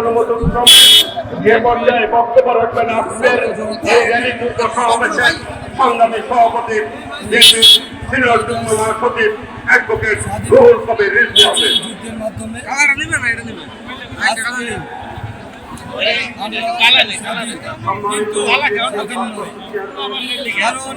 অনুমোদন যে পর্যায়ে বক্তব্য রাখবেন আজকের এই র্যালি মুক্ত সমাবেশে সংগ্রামী সভাপতি সিনিয়র যুগ্ম সচিব কারণ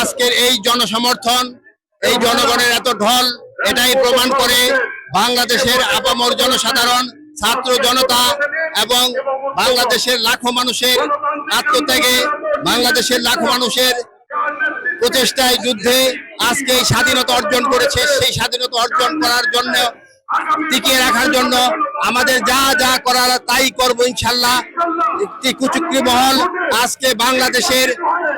আজকের এই জনসমর্থন, এই জনগণের এত ঢল, এটাই প্রমাণ করে বাংলাদেশের আপামর জনসাধারণ, ছাত্র জনতা এবং বাংলাদেশের লাখো মানুষের আত্মত্যাগে, বাংলাদেশের লাখো মানুষের প্রচেষ্টায় যুদ্ধে আজকে এই স্বাধীনতা অর্জন করেছে। সেই স্বাধীনতা অর্জন করার জন্য, টিকিয়ে রাখার জন্য আমাদের যা যা করার তাই করব ইনশাল্লাহ। একটি কুচুকরি মহল আজকে বাংলাদেশের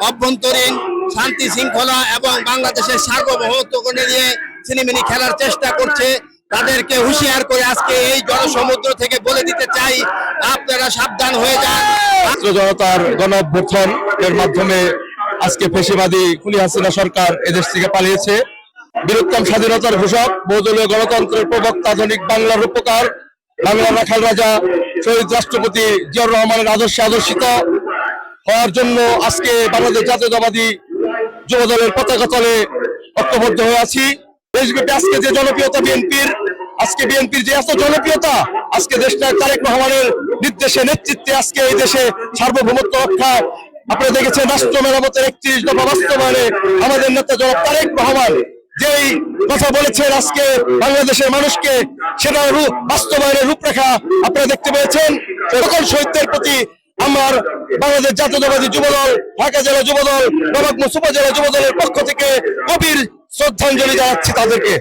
অভ্যন্তরীণ শান্তি শৃঙ্খলা এবং বাংলাদেশের সার্বভৌমত্বকে নিয়ে সিনেমিনি খেলার চেষ্টা করছে। তাদেরকে হুঁশিয়ার করে আজকে এই জনসমুদ্র থেকে বলে দিতে চাই, আপনারা সাবধান হয়ে যান। জনতার গণ এর মাধ্যমে আজকে ফেসিবাদী কুলি হাসিনা সরকার এদেশ থেকে পালিয়েছে। বীরুত্তম স্বাধীনতার ঘোষক বহুদলীয় গণতন্ত্রের প্রবক্তা আধুনিক বাংলার উপকার বাংলার রাখাল রাজা, শহীদ রাষ্ট্রপতি জিয়াউর রহমানের আদর্শে আদর্শিত হওয়ার জন্য আজকে বাংলাদেশ জাতীয়তাবাদী যুব দলের পতাকা তলে ঐক্যবদ্ধ হয়ে আছি। দেশব্যাপী আজকে যে জনপ্রিয়তা বিএনপির, আজকে বিএনপির যে এত জনপ্রিয়তা, আজকে দেশটা তারেক রহমানের নির্দেশে, নেতৃত্বে আজকে এই দেশে সার্বভৌমত্ব রক্ষা। আপনারা দেখেছেন রাষ্ট্র মেরামতের একত্রিশ দফা বাস্তবায়নে আমাদের নেতা জনাব তারেক রহমান যেই কথা বলেছেন আজকে বাংলাদেশের মানুষকে সেটা রূপ, বাস্তবায়নের রূপরেখা আপনারা দেখতে পেয়েছেন। সকল শহীদদের প্রতি আমার বাংলাদেশ জাতীয়তাবাদী যুবদল, ঢাকা জেলা যুবদল নবাবপুর সুপার জেলা যুবদলের পক্ষ থেকে গভীর শ্রদ্ধাঞ্জলি জানাচ্ছি তাদেরকে।